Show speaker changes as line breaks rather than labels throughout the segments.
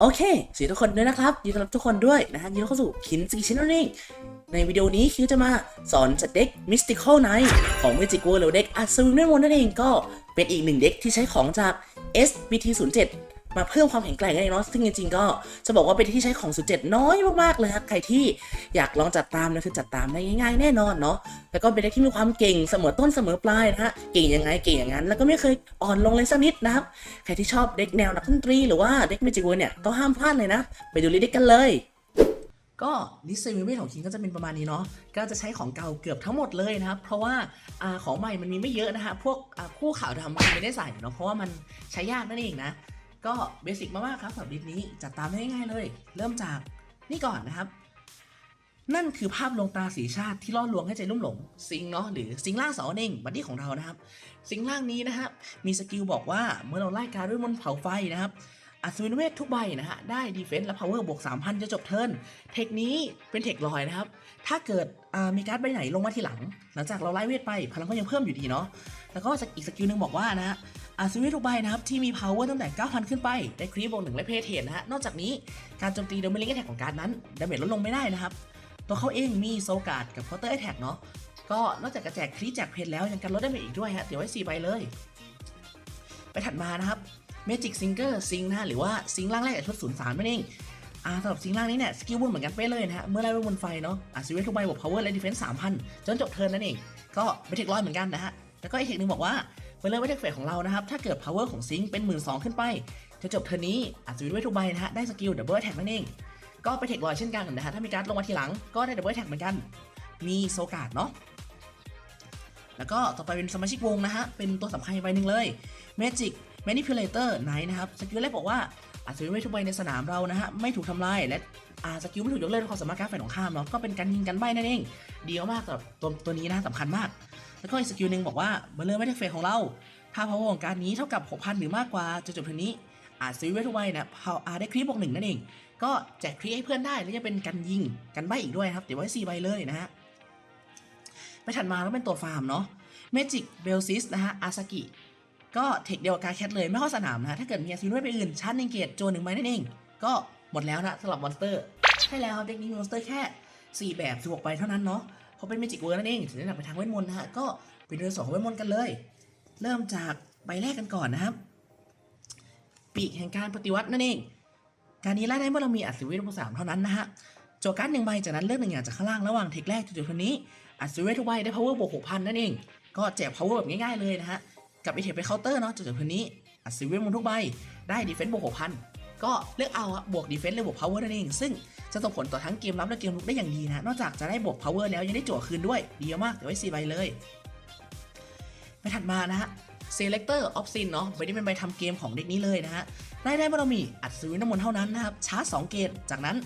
โอเคสีทุกคนด้วยนะครับยินดีต้อนรับทุกคนด้วยนะฮะยินดีเข้าสู่คินซีชินนั่นเองในวิดีโอนี้คิวจะมาสอนจัดเด็กมิสติคอลไนท์ของเมจิกเวอร์หรือเด็กอัศวินเวทมนต์นั่นเองก็เป็นอีกหนึ่งเด็กที่ใช้ของจาก SBT07 มาเพิ่มความแข็งแกร่งให้เนาะซึ่งจริงๆก็จะบอกว่าเป็นที่ใช้ของ07น้อยมากๆเลยครับใครที่อยากลองจัดตามนะคือจัดตามได้ง่ายๆแน่นอนเนาะแล้วก็เป็นเด็กที่มีความเก่งเสมอต้นเสมอปลายนะฮะเก่งยังไงเก่งอย่างนั้น แล้วก็ไม่เคยอ่อนลงเลยสักนิดนะครับใครที่ชอบเด็กแนวนักดนตรีหรือว่าเด็กเมจิกเวิร์เนี่ยต้องห้ามพลาดเลยนะ ไปดูลิเด็กกันเลยก็ลิสต์เซมิเวทของคิงก็จะเป็นประมาณนี้เนาะ ก็จะใช้ของเก่าเกือบทั้งหมดเลยนะครับ เพราะว่าอาของใหม่มันมีไม่เยอะนะฮะพวกคู่ข่าวดำมันไม่ได้ใส่เนาะ เพราะว่ามันใช้ยากนั่นเองนะ ก็เบสิกมากๆครับสำหรับลิสต์นี้จัดตามได้ง่ายๆเลย เริ่มจากนี่ก่อนนะครับ นั่นคือภาพลวงตาสีชาติที่ล่อลวงให้ใจลุ่มหลงซิงเนาะหรือซิงล่างสองนั่นเองบัดดี้ของเรานะครับ ซิงล่างนี้นะครับมีสกิลบอกว่าเมื่อเราไล่การด้วยมนเผาไฟนะครับอัศวินเวททุกใบนะฮะ ได้ดีเฟนส์และพาวเวอร์บวก 3,000 จะจบเทิร์นเทคนี้เป็นเทคลอยนะครับ ถ้าเกิดมีการ์ดใบไหนลงมาทีหลัง หลังจากเราไล่เวทไป พลังก็ยังเพิ่มอยู่ดีเนาะแล้วก็อีกสกิลหนึ่งบอกว่านะฮะ อัศวินเวททุกใบนะครับที่มีพาวเวอร์ตั้งแต่ 9,000 ขึ้นไป ได้ครีบวกหนึ่งและเพเทนนะฮะ นอกจากนี้การโจมตีโดยไม่ลิงก์แท็กของการนั้นดาเมจลดลงไม่ได้นะครับ ตัวเขาเองมีโซกาดกับเคาน์เตอร์แท็กเนาะ ก็นอกจากจะแจกครีแจกเพนแล้วยังกันลดได้เมจอีกด้วยฮะเดี๋ยวไว้4ใบเลย ไปถัดมานะครับ Magic Singer ซิงนะหรือว่าซิงล่างแรกจากชุดศูนย์สามนั่นเองอ่าสำหรับซิงล่างนี้เนี่ยสกิลบุญเหมือนกันเป๊ะเลยนะฮะเมื่อไล่บนไฟเนาะอะซีเวทุกใบบวก power และ defense สามพันจนจบเทิร์นนั่นเอง ก็ไม่เทคร้อยเหมือนกันนะฮะแล้วก็อีกเทคนึงบอกว่า มื่อเริ่มไม่เทคเฟสของเรานะครับ ถ้าเกิด power ของซิงค์เป็นหมื่นสองขึ้นไป จะจบเทิร์นี้อะซีเวทุกใบนะฮะ ได้สกิล double attack นั่นเอง ก็ไปเทคร้อยเช่นกันนะฮะ ถ้ามีการ์ดลงมาทีหลังก็ได้ double attack เหมือนกัน มีโซกาดเนาะ แล้วก็ต่อไปเป็นสมาชิกวงนะฮะ เป็นตัวสำคัญใบหนึ่งเลย Magic Manipulator Knight นะครับ สกิลแรกบอกว่าอาจจะไม่ทุกใบในสนามเรานะฮะ ไม่ถูกทำลายและอาสกิลไม่ถูกยกเลิกด้วยความสามารถการดฝ่ายตรงข้ามเนาะ ก็เป็นการยิงกันใบนั่นเอง ดีมากสำหรับตัวตัวนี้นะสำคัญมาก แล้วก็อีกสกิลหนึ่งบอกว่าเมื่อเริ่มไม่ได้เฟสของเรา ถ้า power ของการนี้เท่ากับ 6,000 หรือมากกว่าจะจบเทอร์นนี้อาจซื้อไว้ทุกใบนะพาวอาได้คลิปบวกหนึ่งนั่นเอง ก็แจกคลิปให้เพื่อนได้แล้วจะเป็นการยิงกันใบอีกด้วยครับเดี๋ยวไว้สี่ใบเลยนะฮะไปถัดมาก็เป็นตัวฟาร์มเนาะ Magic b e l s i s นะฮะอาซากิก็เทคเดียวกับการแคทเลยไม่เข้าสนามนะฮะถ้าเกิดมีอาซินด้วยไปอื่นชาร์จหนึ่งเกตโจนหนึ่งใบนั่นเอง ก็หมดแล้วนะสำหรับมอนสเตอร์ใช่แล้วครับเด็กนี้มีมอนสเตอร์แค่ 4 แบบ16ใบเท่านั้นเนาะ เพราะเป็นเมจิกเวิร์นั่นเองถึงได้หนักไปทางเวทมนต์นะฮะก็เป็นเรื่องสองของเวทมนต์กันเลย เริ่มจากใบแรกกันก่อนนะครับ ปีกแห่งการปฏิวัตินั่นเอง การนี้ไล่ได้เมื่อเรามีอัศวินบวกสามเท่านั้นนะฮะโจการ์ดหนึ่งใบจากนั้นเลือกหนึ่งอย่างจากข้างล่างระหว่างเทคแรกจุดๆคนนี้อัศวินทุกใบได้ power บวกหกพันนั่นเอง ก็แจก power แบบง่ายๆเลยนะฮะกับไอเทคไปเคาน์เตอร์เนาะจุดๆคนนี้อัศวินบนทุกใบได้ดีเฟนซ์บวกหกพัน ก็เลือกเอาอะบวกดีเฟนซ์เลยบวก power นั่นเอง ซึ่งจะส่งผลต่อทั้งเกมรับและเกมลุกได้อย่างดีนะ นอกจากจะได้บวก power แล้วยังได้จั่วคืนด้วยดีมากเดี๋ยวไว้สี่ใบเลยไปถัดมานะฮะ Selector of Sin เนาะใบนี้เป็นใบทำเกมของเด็กนี้เลยนะฮะได้ได้เมื่อเรมีอัศวินน้ำมนต์เท่านั้นนะครับชาร์จ2เกตจากนั้น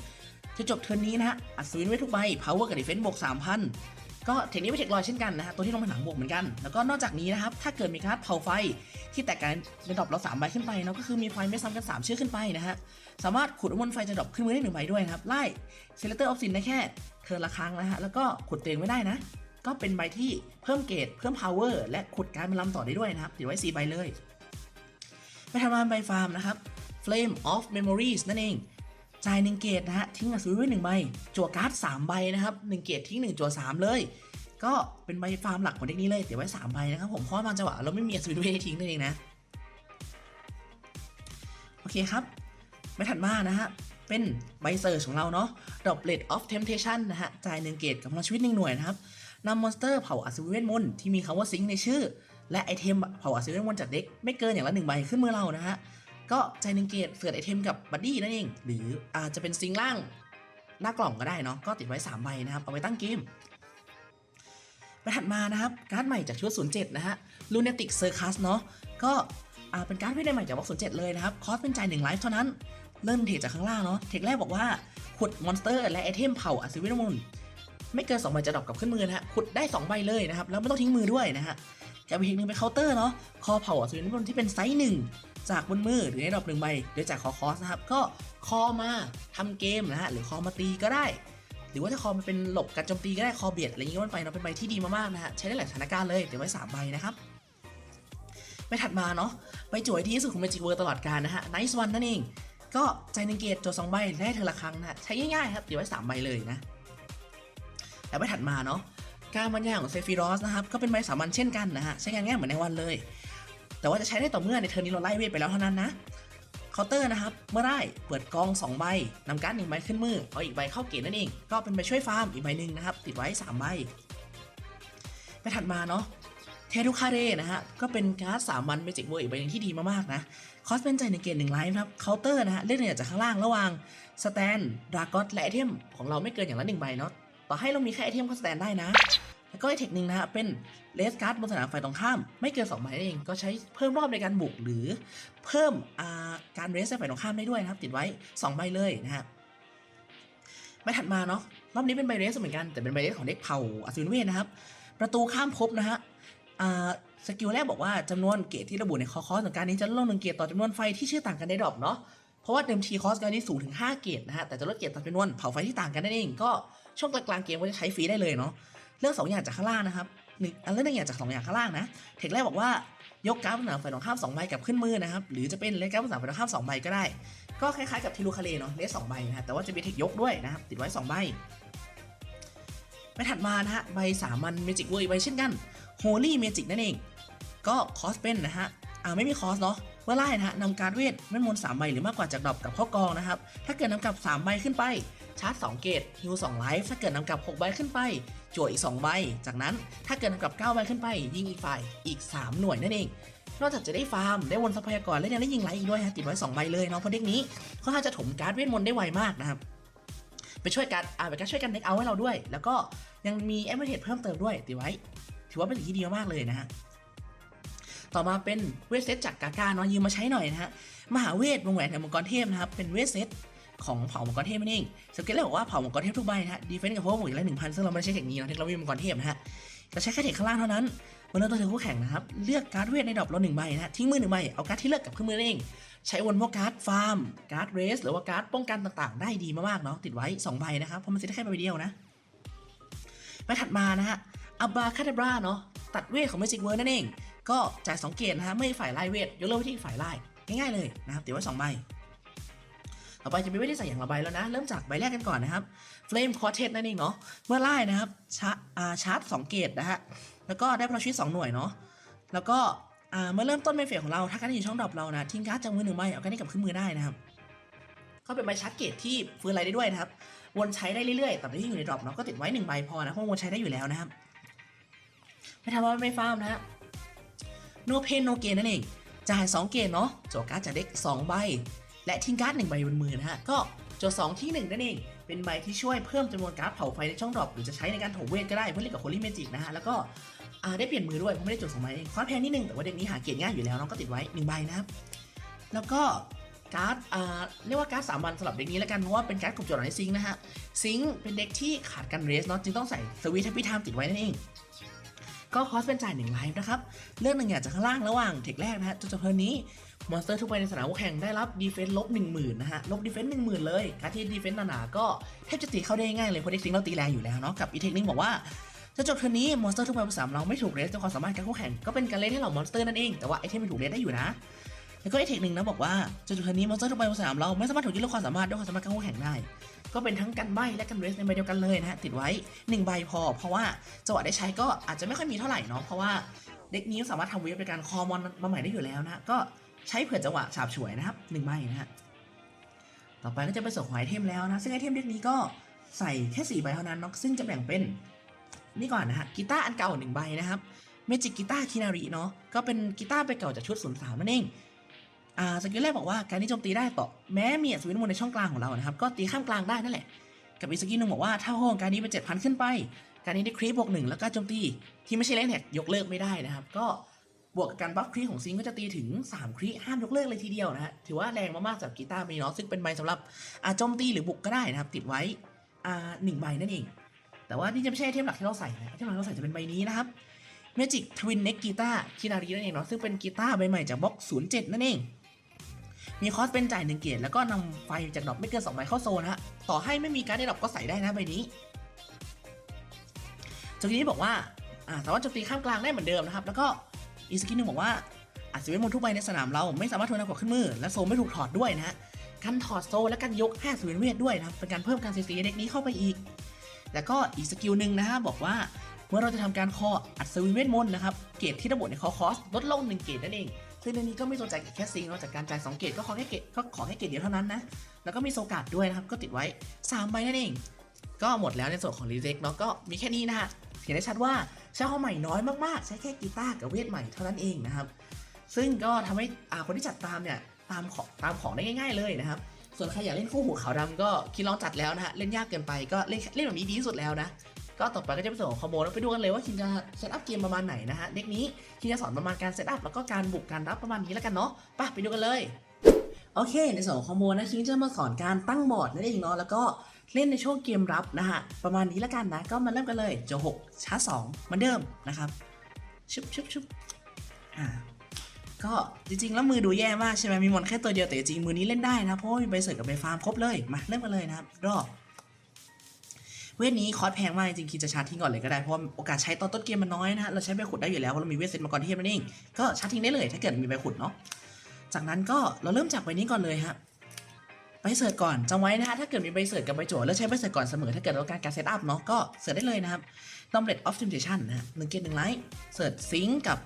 จะจบเทิร์นนี้นะฮะอัศวินไว้ทุกใบ power กับ defense บวก3,000 ก็เทคนี้เป็นเทคลอยเช่นกันนะฮะตัวที่ลงมาหลังบวกเหมือนกัน แล้วก็นอกจากนี้นะครับ ถ้าเกิดมีการเผาไฟที่แตกกันในดรอปเรา3ใบขึ้นไปเนาะก็คือมีไฟไม่ซ้ำกัน 3 ชื่อขึ้นไปนะฮะ สามารถขุดมนไฟจะดรอปขึ้นมือได้หนึ่งใบด้วยครับ ไล่ Selector of Sin ได้แค่เทิร์นละครั้งนะฮะ แล้วก็ขุดเตียงไม่ได้นะ ก็เป็นใบที่เพิ่มเกรดเพิ่ม power และขุดการมันลำต่อได้ด้วยนะครับติดไว้4ใบเลยไปทำงานใบฟาร์มนะครับ Flame of Memories นั่นเอง จ่ายหนึ่งเกตนะฮะทิ้งอัศวินไว้หนึ่งใบจั่วการ์ดสามใบนะครับหนึ่งเกตทิ้งหนึ่งจั่วสามเลย ก็เป็นใบฟาร์มหลักของเด็กนี้เลยเดี๋ยวไว้สามใบนะครับผมเพราะว่าบางจังหวะเราไม่มีอัศวินไว้ให้ทิ้งนั่นเองนะโอเคครับไปถัดมานะฮะเป็นใบเซอร์ของเราเนาะ Droplet of Temptation นะฮะจ่ายหนึ่งเกตกับพลังชีวิตหนึ่งหน่วยนะครับนำมอนสเตอร์เผาอัศวินเวทมนต์ที่มีคำว่าซิงค์ในชื่อ และไอเทมเผาอัศวินเวทมนต์จากเด็กไม่เกินอย่างละหนึ่งใบขึ้นมือเรานะฮะ ก็ใจหนึ่งเกตเสือไอเทมกับบัดดี้นั่นเอง หรืออาจจะเป็นซิงล่างหน้ากล่องก็ได้เนาะก็ติดไว้3ใบนะครับ เอาไว้ตั้งเกมไปถัดมานะครับ การ์ดใหม่จากชุด 07 นะฮะ Lunatic Circus เนาะก็อาเป็นการ์ดที่ได้ใหม่จากบ็อก07 เลยนะครับ คอสเป็นใจ่าย1ไลฟ์เท่านั้น เริ่มเทคจากข้างล่างเนาะเทคแรกบอกว่าขุดมอนสเตอร์และไอเทมเผาอัศวินมนไม่เกิน2ใบจะดรอปกับขึ้นมือนะฮะขุดได้ 2 ใบเลยนะครับ แล้วไม่ต้องทิ้งมือด้วยนะฮะกับอีกเทคนึงเป็นเคาน์เตอร์เนาะคอเผาอัศวินมนที่เป็นไซส์หนึ่ง จากบนมือหรือในดอปหนึ่งใบโดยจากคอคอสนะครับก็คอมาทำเกมนะฮะหรือคอมาตีก็ได้ หรือว่าถ้าคอมันเป็นหลบการโจมตีก็ได้คอเบียดอะไรอย่างงี้ก็มันไปเนาะเป็นใบที่ดีมากๆนะฮะใช้ได้หลายสถานการณ์เลยเดี๋ยวไว้3ใบนะครับไปถัดมาเนาะใบจ่วยที่ที่สุดของ Magic World ตลอดกาลนะฮะ Nice One นั่นเอง ก็ใจนึงเกตโจสองใบได้เธอละครั้งนะใช้ง่ายๆครับเดี๋ยวไว้สามใบเลยนะแล้วไปถัดมาเนาะการบรรยายของเซฟิรอสนะครับก็เป็นใบสามัญเช่นกันนะฮะใช้งานง่ายเหมือนในวันเลย แต่ว่าจะใช้ได้ต่อเมื่อในเทอร์นนี้เราไล่เวทไปแล้วเท่านั้นนะเคาน์เตอร์นะครับ เมื่อได้เปิดกอง 2 ใบนำการ์ดหนึ่งใบขึ้นมือ เอาอีกใบเข้าเกตนั่นเอง ก็เป็นใบช่วยฟาร์มอีกใบหนึ่งนะครับ ติดไว้ 3 ใบ ไปถัดมาเนาะเททุคาเรนะฮะ ก็เป็นการ์ดสามัญเมจิกเวอร์อีกใบหนึ่งที่ดีมากๆนะ คอสเป็นใจในเกตหนึ่งไลฟ์ครับ เคาน์เตอร์นะฮะ เลือกหนึ่งจากข้างล่างระหว่างสแตนดราก้อนและไอเทมของเราไม่เกินอย่างละหนึ่งใบเนาะ ต่อให้เรามีแค่ไอเทมก็สแตนได้นะ แล้วก็ไอเทคนึ่งนะฮะเป็นเลสการ์ดบนสนามฝ่ายตรงข้าม ไม่เกิน2ใบนั่นเอง ก็ใช้เพิ่มรอบในการบุกหรือเพิ่มาการเรสในฝ่ายตรงข้ามได้ด้วยนะครับ ติดไว้2ใบเลยนะฮะใบถัดมาเนาะรอบนี้เป็นใบเรสเหมือนกันแต่เป็นใบเรสของเด็กเผ่าอัศวินเวทนะครับ ประตูข้ามภพนะฮะสกิลแรกบอกว่าจำนวนเกรดที่ระบุในคอคอสของการนี้จะลดลงหนึ่งเกรดต่อจำนวนไฟที่ชื่อต่างกันในดรอปเนาะเพราะว่าเดิมทีคอสการนี้สูงถึง 5 เกรดนะฮะแต่จะลดเกรดตามจำนวนเผาไฟที่ต่างกันนั่นเองก็ช่วงกลางๆเกมก็จะใช้ฟรีได้เลยเนาะ เลือกสองอย่างจากข้างล่างนะครับหนึ่งอันเลือกหนึ่งอย่างจากสองอย่างข้างล่างนะ เทคแรกบอกว่ายกการ์ดบนาฝ่ายตรงข้ามสองใบกับขึ้นมือนะครับ หรือจะเป็นเลสกร์ดบนสนาฝ่ายตรงข้ามสองใบก็ได้ ก็คล้ายๆกับทีลูคาเลเนาะเลสสองใบนะฮะแต่ว่าจะมีเทคยกด้วยนะครับ ติดไว้สองใบไปถัดมานะฮะใบสามัญเมจิกเวอร์อีกใบเช่นกันโฮลี่เมจิกนั่นเอง ก็คอสเป็นนะฮะอ่าไม่มีคอสเนาะเมื่อไล่นะฮะนำการเวทเวทมนต์สามใบหรือมากกว่าจากดรอปกับข้ากองนะครับ ถ้าเกิดนำกับ3ใบขึ้นไปชาร์จ2เกตฮิว2ไลฟ์ถ้าเกิดนำกับ6ใบขึ้นไป จั่วอีก 2 ใบ จากนั้นถ้าเกินกลับ 9 ใบขึ้นไป ยิงอีกฝ่ายอีก 3 หน่วยนั่นเอง นอกจากจะได้ฟาร์ม ได้วนทรัพยากรและยังได้ยิงไลอีกด้วยฮะติดไว้ 2 ใบเลยเนาะเพราะเด็กนี้ค่อนข้างจะถมการ์ดเวทมนต์ได้ไวมากนะครับไปช่วยกันอ่าไปการช่วยกันเด็กเอาให้เราด้วย แล้วก็ยังมีแอมเบอร์เทเพิ่มเติมด้วยติดไว้ ถือว่าเป็นสิ่งที่ดีมากเลยนะฮะต่อมาเป็นเวทเซตจากกาก้าเนาะยืมมาใช้หน่อยนะฮะมหาเวทวงแหวนแห่งมังกรเทพนะครับเป็นเวทเซต ของเผ่ามังกรเทพนั่นเองสเกลเลยบอกว่าเผ่ามังกรเทพทุกใบนะฮะดีเฟนต์กับพวกหมวกละหนึ่งพันซึ่งเราไม่ได้ใช้เทคนี้นะเทคเราไม่มีมังกรเทพนะฮะเราใช้แค่เทคข้างล่างเท่านั้นเมื่อเราตัวเธอคู่แข่งนะครับเลือกการ์ดเวทในดรอปเราหนึ่งใบนะฮะทิ้งมือหนึ่งใบเอาการ์ดที่เลือกกับขึ้นมือนั่นเอง ใช้วนพวกการ์ดฟาร์มการ์ดเรสหรือว่าการ์ดป้องกันต่างๆ ได้ดีมากๆเนาะติดไว้สองใบนะครับเพราะมันจะได้แค่ใบเดียวนะไปถัดมานะฮะอับบาคาเดบราเนาะตัดเวทของเมจิกเวิร์นั่นเอง ก็จ่าย2เกตนะฮะไม่ฝ่ายไล่เวทยกเลิกไปที่ฝ่ายไล่ง่ายๆเลยนะครับติดไว้2ใบ ต่อไปจะเป็นเวทที่ใส่อย่างละใบแล้วนะ เริ่มจากใบแรกกันก่อนนะครับ Flame Quartet นั่นเองเนาะเมื่อไล่นะครับชาชาร์จ2เกตนะฮะแล้วก็ได้พลังชีวิต2หน่วยเนาะแล้วก็เมื่อเริ่มต้นเมฟเฟสของเราถ้าการดอยู่ช่องดรอปเรานะทิ้งการ์ดจากมือหนึ่งใบเอาการดนี้กลับขึ้นมือได้นะครับก็เป็นใบชาร์จเกตที่ฟื้นอะไรได้ด้วยนะครับวนใช้ได้เรื่อยๆแต่ที่อยู่ในดรอปเนาะก็ติดไว้หนึ่งใบพอนะเพราะวนใช้ได้อยู่แล้วนะครับไม่ทำว่าไม่ฟาร์มนะฮะ no pain no gain นั่นเองจ่าย2เกตเนาะโจการ์ดจากเด็ก2ใบ และทิ้งการ์ด1ใบบนมือนะฮะ ก็โจว2ที่1นั่นเอง เป็นใบที่ช่วยเพิ่มจำนวนการ์ดเผาไฟในช่องดรอปหรือจะใช้ในการถมเวทก็ได้เพื่อเล่นกับโคลี่เมจิกนะฮะ แล้วก็ได้เปลี่ยนมือด้วยเพราะไม่ได้จวสองใบเองคอสแพงนิดนึงแต่ว่าเด็กนี้หาเกียรง่ายอยู่แล้วน้องก็ติดไว้1ใบนะครับแล้วก็การ์ดเรียกว่าการ์ดสามวันสำหรับเด็กนี้แล้วกันเพราะว่าเป็นการ์ดกลุ่มจทย์ในซิงค์นะฮะซิงค์เป็นเด็กที่ขาดการเรสเนาะจึงต้องใส่สวิตทัพพิทามติดไว้นั่นเอง ก็คอสเป็นจ่ายหนึ่งไลฟ์นะครับ เลือกหนึ่งอย่างจากข้างล่างระหว่างเทคแรกนะฮะจนจบเพลินนี้ มอนสเตอร์ทุกใบในสนามแข่งได้รับดีเฟนส์ลบหนึ่งหมื่นนะฮะ ลบดีเฟนส์หนึ่งหมื่นเลยการที่ดีเฟนส์หนาๆก็แทบจะตีเข้าได้ง่ายเลยเพราะเด็กซิงเราตีแรงอยู่แล้วเนาะกับอีเทคนิคบอกว่าจะจบเทิร์นนี้มอนสเตอร์ทุกใบบนสนามเราไม่ถูกเรสด้วยความสามารถการคู่แข่งก็เป็นการเล่นให้เหล่ามอนสเตอร์นั่นเองแต่ว่าไอเทมมันถูกเรสได้อยู่นะ แล้วก็ไอเทคหนึ่งนะบอกว่าจะจบเทิร์นนี้มอนสเตอร์ทุกใบบนสนามเราไม่สามารถถูกยึดลือกความสามารถด้วยความสามารถการคู่แข่งได้ ก็เป็นทั้งกันใบและกันเรสในใบเดียวกันเลยนะฮะติดไว้ 1 ใบพอ เพราะว่าจังหวะได้ใช้ก็อาจจะไม่ค่อยมีเท่าไหร่เนาะเพราะว่าเด็กนี้สามารถทำเวฟในการคอมอนมาใหม่ได้อยู่แล้วนะก็ใช้เผื่อจังหวะฉาบฉวยนะครับหนึ่งใบนะฮะต่อไปก็จะเป็นส่วนของไอเทมแล้วนะซึ่งไอเทมเด็กนี้ก็ใส่แค่4ใบเท่านั้นเนาะซึ่งจะแบ่งเป็นนี่ก่อนนะฮะกีตาร์อันเก่าหนึ่งใบนะครับเมจิกกีตาร์คินาริเนาะก็เป็นกีตาร์ไปเก่าจากชุดศูนย์สามนั่นเอง สกิลแรกบอกว่าการที่โจมตีได้ต่อแม้มีอัศวินมนต์ในช่องกลางของเรานะครับก็ตีข้ามกลางได้นั่นแหละ กับอีกสกิลหนึ่งบอกว่าถ้าห้องการนี้เป็นเจ็ดพันขึ้นไป การนี้ได้ครีปบวกหนึ่งแล้วก็โจมตีที่ไม่ใช่เลนแท็กยกเลิกไม่ได้นะครับ ก็บวกกับการบัฟครีของซิงก็จะตีถึง 3 ครีห้ามยกเลิกเลยทีเดียวนะฮะถือว่าแรงมากๆสำหรับกีตาร์มีเนาะซึ่งเป็นใบสำหรับอาโจมตีหรือบุกก็ได้นะครับ ติดไว้อ่าหนึ่งใบนั่นเอง แต่ว่านี่จะไม่ใช่เทมหลักที่เราใส่นะเทมหลักที่เราใส่จะเป็นใบนี้นะครับ Magic Twin Neck Guitar คินารีนั่นเองเนาะซึ่งเป็นกีตาร์ใบใหม่จากบล็อก07 นั่นเอง มีคอสเป็นจ่ายหนึ่งเกียรแล้วก็นำไฟจากดอกไม่เกิน2ใบเข้าโซนฮะต่อให้ไม่มีการไดในดอกก็ใส่ได้นะใบนี้สกินี้บอกว่าอ่าสามารถโจมตีข้ามกลางได้เหมือนเดิมนะครับ แล้วก็อีกสกิลหนึ่งบอกว่าอัศวินมนต์ทุกใบในสนามเราไม่สามารถทวนน้ำกว่าขึ้นมือ และโซนไม่ถูกถอดด้วยนะฮะการถอดโซและการยก5สวินเวทด้วยนะครับเป็นการเพิ่มการซีซีเด็กนี้เข้าไปอีก แล้วก็อีกสกิลหนึ่งนะฮะบอกว่าเมื่อเราจะทำการคออัดสวินเวทมนต์นะครับเกรดที่ระบุในคอคอสลดลง1เกรดนั่นเอง ซึ่งในนี้ก็ไม่สนใจแค่ซิงนอกจากการจ่าย2เกรดก็ขอแค่เกรดก็ขอแค่เกรดเดียวเท่านั้นนะ แล้วก็มีโซกาดด้วยนะครับ ก็ติดไว้3ใบนั่นเอง ก็หมดแล้วในส่วนของรีเจ็คเนาะก็มีแค่นี้นะฮะเห็นได้ชัดว่าใช้ข้อใหม่น้อยมากๆ ใช้แค่กีตาร์กับเวทใหม่เท่านั้นเองนะครับ ซึ่งก็ทำให้คนที่จัดตามเนี่ยตามของตามของได้ง่าย ๆเลยนะครับ ส่วนใครอยากเล่นคู่หูขาวดำก็คิดลองจัดแล้วนะฮะเล่นยากเกินไปก็เล่นเล่นแบบนี้ดีที่สุดแล้วนะ ก็ต่อไปก็จะเป็นส่วนของคอมโบแล้วไปดูกันเลยว่าคิมจะเซตอัพเกมประมาณไหนนะฮะเด็กนี้คิมจะสอนประมาณการเซตอัพแล้วก็การบุกการรับประมาณนี้แล้วกันเนาะไปไปดูกันเลยโอเค ในส่วนของคอมโบนะคิงจะมาสอนการตั้งบอร์ดนั่นเองเนาะแล้วก็เล่นในช่วงเกมรับนะฮะประมาณนี้แล้วกันนะก็มาเริ่มกันเลยโจหกชาร์จสองเหมือนเดิมนะครับชุบชุบชุบอ่าก็จริงๆ แล้วมือดูแย่มากใช่ไหมมีมอนแค่ตัวเดียวแต่จริงมือนี้เล่นได้นะเพราะว่ามีใบเสริร์กับใบฟาร์มครบเลยมาเริ่มกันเลยนะครับรอบ เวทนี้คอสแพงมากจริงคิดจะชาร์จทิ้งก่อนเลยก็ได้เพราะโอกาสใช้ตอนต้นเกมมันน้อยนะฮะเราใช้ใบขุดได้อยู่แล้วเพราะเรามีเวทเซตมาก่อนเทพนั่นเองก็ชาร์จทิ้งได้เลยถ้าเกิดมีใบขุดเนาะจากนั้นก็เราเริ่มจากใบนี้ก่อนเลยฮะใบเสิร์ชก่อนจำไว้นะฮะถ้าเกิดมีใบเสิร์ชกับใบโจทย์แล้วใช้ใบเสิร์ชก่อนเสมอถ้าเกิดเราการการเซตอัพเนาะก็เสิร์ชได้เลยนะครับลอมเลตออฟติมิเ t ชันนะฮะหนึ่งเกตหนึ่งไลท์เสิร์ชซิงกับ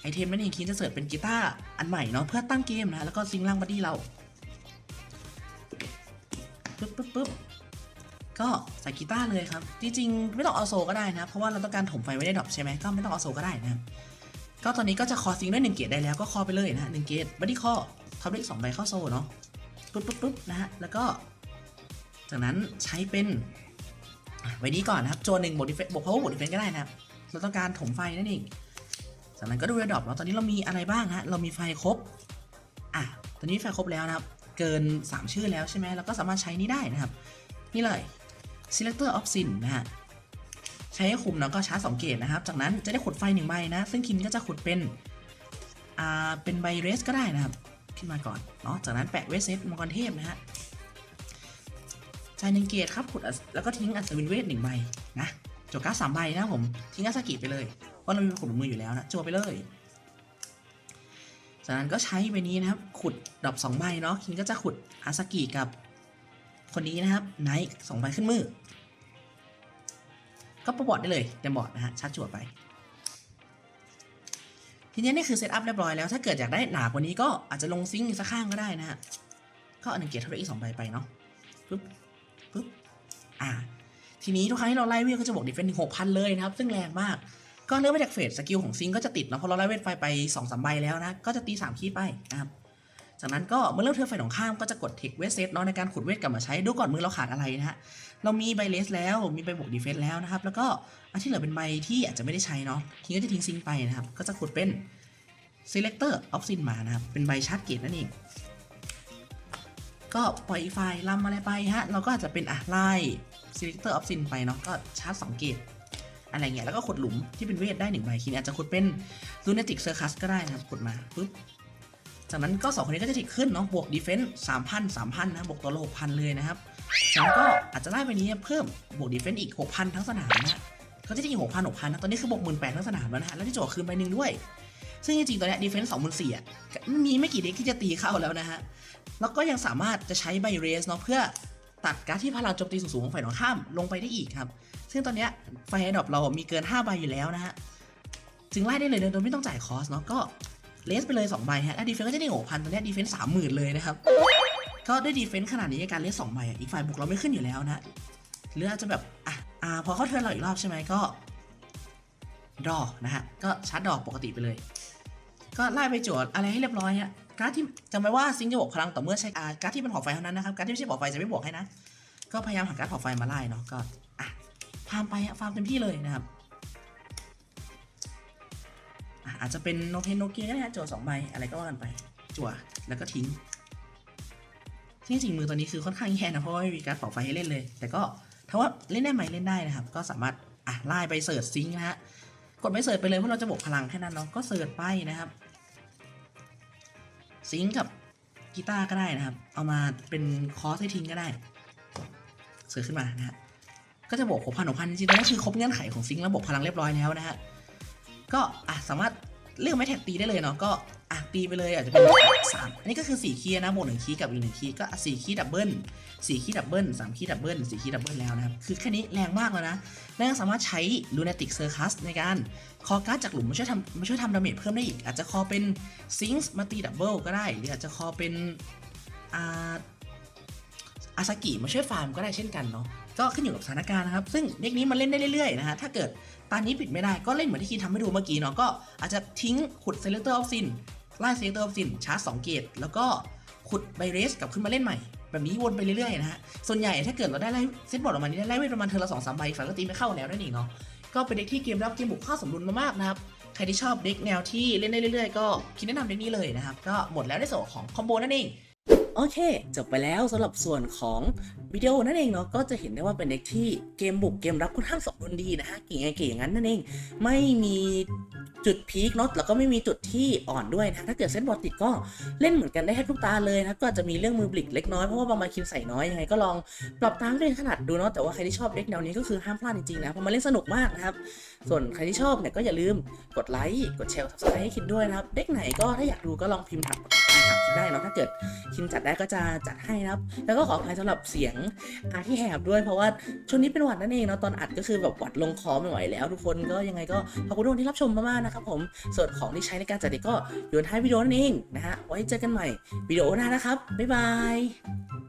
ไอเทมนั่นเองคิดจะเสิร์ชเป็นกีตาร์อันใหม่เนาะเพื่อตั้งเกมนะแล้วก็ซิงล่างบัดดี้เราปึ๊บปึ๊บปึ๊บ ก็ใส่กีตาร์เลยครับ จริงๆ ไม่ต้องเอาโซก็ได้นะ เพราะว่าเราต้องการถมไฟไว้ได้ดรอปใช่ไหมก็ไม่ต้องเอาโซก็ได้นะก็ตอนนี้ก็จะคอซิงด้วยหนึ่งเกียร์ได้แล้วก็คอไปเลยนะหนึ่งเกียร์บัดดี้คอท็อปเลขสองใบเข้าโซเนาะปุ๊บปุ๊บปุ๊บนะฮะแล้วก็ จากนั้นใช้เป็นไว้นี้ก่อนนะครับโจหนึ่งบวกดิเฟนบวกพาวเวอร์บวกดิเฟนก็ได้นะครับเราต้องการถมไฟนั่นเองจากนั้นก็ดูระดับเนาะตอนนี้เรามีอะไรบ้างฮะเรามีไฟครบอะตอนนี้ไฟครบแล้วนะครับ เกิน 3 ชื่อแล้วใช่ไหมเราก็สามารถใช้นี้ได้นะครับ นี่เลย selector of sin นะฮะใช้ให้คุมแล้วก็ชาร์จ2เกตนะครับ จากนั้นจะได้ขุดไฟหนึ่งใบนะ ซึ่งคินก็จะขุดเป็น อ่า เป็นใบเรสก็ได้นะครับ ขึ้นมาก่อน เนาะจากนั้นแปะเวสเซตมังกรเทพนะฮะใช้หนึ่งเกตครับขุดแล้วก็ทิ้งอัศวินเวทหนึ่งใบนะโจก้าสามใบนะผม ทิ้งอาสกิไปเลย เพราะเรามีขุดมืออยู่แล้วนะโจไปเลย จากนั้นก็ใช้ใบนี้นะครับ ขุดดอกสองใบเนาะคินก็จะขุดอาสกิกับ คนนี้นะครับไนท์สองใบขึ้นมือ ก็ประบอดได้เลยเต็มบอดนะฮะชัดจวดไป ทีนี้นี่คือเซตอัพเรียบร้อยแล้วถ้าเกิดอยากได้หนากว่านี้ก็อาจจะลงซิงค์สักข้างก็ได้นะฮะก็อาหนึ่งเกียร์เท่ากับอีกสองใบไปเนาะปึ๊บปึ๊บอ่าทีนี้ทุกครั้งที่เราไล่เวทก็จะบวกดิเฟนถึงหกพันเลยนะครับ ซึ่งแรงมาก ก็เนื่องมาจากเฟสสกิลของซิงก็จะติดนะพราะเราไล่เวทไฟไปสองสามใบแล้วนะ ก็จะตีสามคีย์ไปนะครับ จากนั้นก็เมื่อเริ่มเทิร์นไฟของข้ามก็จะกดเทคเวสเซตเนาะในการขุดเวทกลับมาใช้ดูก่อนมือเราขาดอะไรนะฮะเรามีใบเลสแล้วมีใบบวกดีเฟนส์แล้วนะครับ แล้วก็อันที่เหลือเป็นใบที่อาจจะไม่ได้ใช้เนาะทีก็จะทิ้งซิงไปนะครับ ก็จะขุดเป็น selector of sin มานะครับ เป็นใบชาร์จเกตนั่นเองก็ปล่อยไฟล์ลำอะไรไปฮะ เราก็อาจจะเป็นอะไล่ selector of sin ไปเนาะก็ชาร์จสองเกตอะไรเงี้ยแล้วก็ขุดหลุมที่เป็นเวทได้หนึ่งใบทีนี้อาจจะขุดเป็น lunatic circus ก็ได้นะครับขุดมาปุ๊บ จากนั้นก็สองคนนี้ก็จะติดขึ้นเนาะบวกดีเฟนส์สามพันสามพันนะบวกตัวโละหกพันเลยนะครับจากนั้นก็อาจจะไล่ไปนี้เพิ่มบวกดีเฟนส์อีกหกพันทั้งสนามนะเขาจะจริงหกพันหกพันนะตอนนี้คือบวกหมื่นแปดทั้งสนามแล้วนะฮะแล้วที่โจทย์คืนไปหนึ่งด้วย ซึ่งจริงๆตอนนี้ดีเฟนส์สองหมื่นสี่อะมีไม่กี่เด็กที่จะตีเข้าแล้วนะฮะแล้วก็ยังสามารถจะใช้ไบเรสเนาะเพื่อตัดการที่พลังโจมตีสูงๆของฝ่ายตรงข้ามลงไปได้อีกครับ ซึ่งตอนนี้ไฟแอดอปเรามีเกิน5ใบอยู่แล้วนะฮะจึงไล่ได้เลยโดยไม่ต้องจ่ายคอสเนาะก็ เลสไปเลย2ใบฮะแล้วดีเฟนส์ก็จะได้หกพันตอนนี้ดีเฟนส์สามหมื่นเลยนะครับ ก็ด้วยดีเฟนส์ขนาดนี้การเลสสองใบอีกฝ่ายบุกเราไม่ขึ้นอยู่แล้วนะหรืออาจจะแบบอะอ่าพอเขาเทิร์นเราอีกรอบใช่ไหมก็ดอนะฮะก็ชาร์จดอกปกติไปเลย ก็ไล่ไปโจทย์อะไรให้เรียบร้อยฮะการ์ดที่จำไว้ว่าซิงค์จะบวกพลังต่อเมื่อใช้การ์ดที่เป็นหอไฟเท่านั้นนะครับการ์ดที่ไม่ใช่หอไฟจะไม่บวกให้นะก็พยายามหาการ์ดหอไฟมาไล่เนาะก็อะฟาร์มไปฮะฟาร์มเต็มที่เลยนะครับ อาจจะเป็นโนเพนโนเกียก็ได้ฮะจั่วสองใบอะไรก็ว่ากันไป จั่วแล้วก็ทิ้งที่จริงมือตัวนี้คือค่อนข้างแย่นะเพราะว่าไม่มีการเป่าไฟให้เล่นเลย แต่ก็ถ้าว่าเล่นได้ไหมเล่นได้นะครับ ก็สามารถอะไล่ไปเสิร์ชซิงค์นะฮะกดไปเสิร์ชไปเลยเพราะเราจะบวกพลังแค่นั้นเนาะก็เสิร์ชไปนะครับ ซิงค์กับกีตาร์ก็ได้นะครับ เอามาเป็นคอร์สให้ทิ้งก็ได้เสิร์ชขึ้นมานะฮะก็จะบวกหกพันหกพันจริงๆตอนนี้คือครบเงื่อนไขของซิงค์แล้วบวกพลังเรียบร้อยแล้วนะฮะ ก็อะสามารถเลือกไม้แท็กตีได้เลยเนาะก็อะตีไปเลยอาจจะเป็นสามอันนี้ก็คือ4คีย์นะบวกหนึ่งคีย์กับอีกหนึ่งคีย์ก็4คีย์ดับเบิล4คีย์ดับเบิล3คีย์ดับเบิล4คีย์ดับเบิลแล้วนะครับ คือแค่นี้แรงมากแล้วนะและยังสามารถใช้ Lunatic Circus ในการคอการ์ดจากหลุมมาช่วยทำมาช่วยทำดาเมจเพิ่มได้อีก อาจจะคอเป็น Sinks มาตีดับเบิลก็ได้ หรืออาจจะคอเป็นอาอาซากิมาช่วยฟาร์มก็ได้เช่นกันเนาะก็ขึ้นอยู่กับสถานการณ์นะครับ ซึ่งเด็กนี้มันเล่นได้เรื่อยๆนะฮะถ้าเกิด ตอนนี้ปิดไม่ได้ก็เล่นเหมือนที่คีนทำให้ดูเมื่อกี้เนาะก็อาจจะทิ้งขุด Selector of Sin ไล่ Selector of Sin ชาร์จ2เกตแล้วก็ขุดไบเรสกลับขึ้นมาเล่นใหม่ แบบนี้วนไปเรื่อยๆนะฮะส่วนใหญ่ถ้าเกิดเราได้ไล่เซตบอร์ดออกมานี้ได้ไล่เวทประมาณเทอละสองสามใบฝ่ายก็ตีไม่เข้าแล้วนั่นเองเนาะก็เป็นเด็กที่เกมรับเกมบุกค่าสมดุลมามากนะครับใครที่ชอบเด็กแนวที่เล่นได้เรื่อยๆก็คิดแนะนำเด็กนี้เลยนะครับก็หมดแล้วในส่วนของคอมโบนั่นเอง โอเค จบไปแล้วสำหรับส่วนของวิดีโอนั่นเองเนาะก็จะเห็นได้ว่าเป็นเด็กที่เกมบุกเกมรับค่อนข้างสมดุลดีนะฮะเก่งไงเก่งอย่างนั้นนั่นเอง ไม่มีจุดพีคเนาะแล้วก็ไม่มีจุดที่อ่อนด้วยนะถ้าเกิดเซตบอลติดก็เล่นเหมือนกันได้แทบทุกตาเลยนะก็อาจจะมีเรื่องมือบลิกเล็กน้อยเพราะว่าบางมาคินใส่น้อยยังไงก็ลองปรับตามด้วยขนาดดูเนาะแต่ว่าใครที่ชอบเด็กแนวนี้ก็คือห้ามพลาดจริงๆนะเพราะมันเล่นสนุกมากนะครับส่วนใครที่ชอบเนี่ยก็อย่าลืมกดไลค์กดแชร์ซับสไครต์ให้คิดด้วยนะครับเด็กไหนก็ถ้าอยากดูก็ลองพิมพ์ถาม ได้เนาะถ้าเกิดคินจัดได้ก็จะจัดให้นะครับ แล้วก็ขออภัยสำหรับเสียงอาที่แหบด้วยเพราะว่าช่วงนี้เป็นหวัดนั่นเองเนาะตอนอัดก็คือแบบหวัดลงคอไม่ไหวแล้ว ทุกคนก็ยังไงก็ขอบคุณทุกคนที่รับชมมากๆนะครับผมส่วนของที่ใช้ในการจัดเด็กก็อยู่ท้ายวิดีโอนั่นเองนะฮะไว้เจอกันใหม่วิดีโอหน้านะครับบ๊ายบาย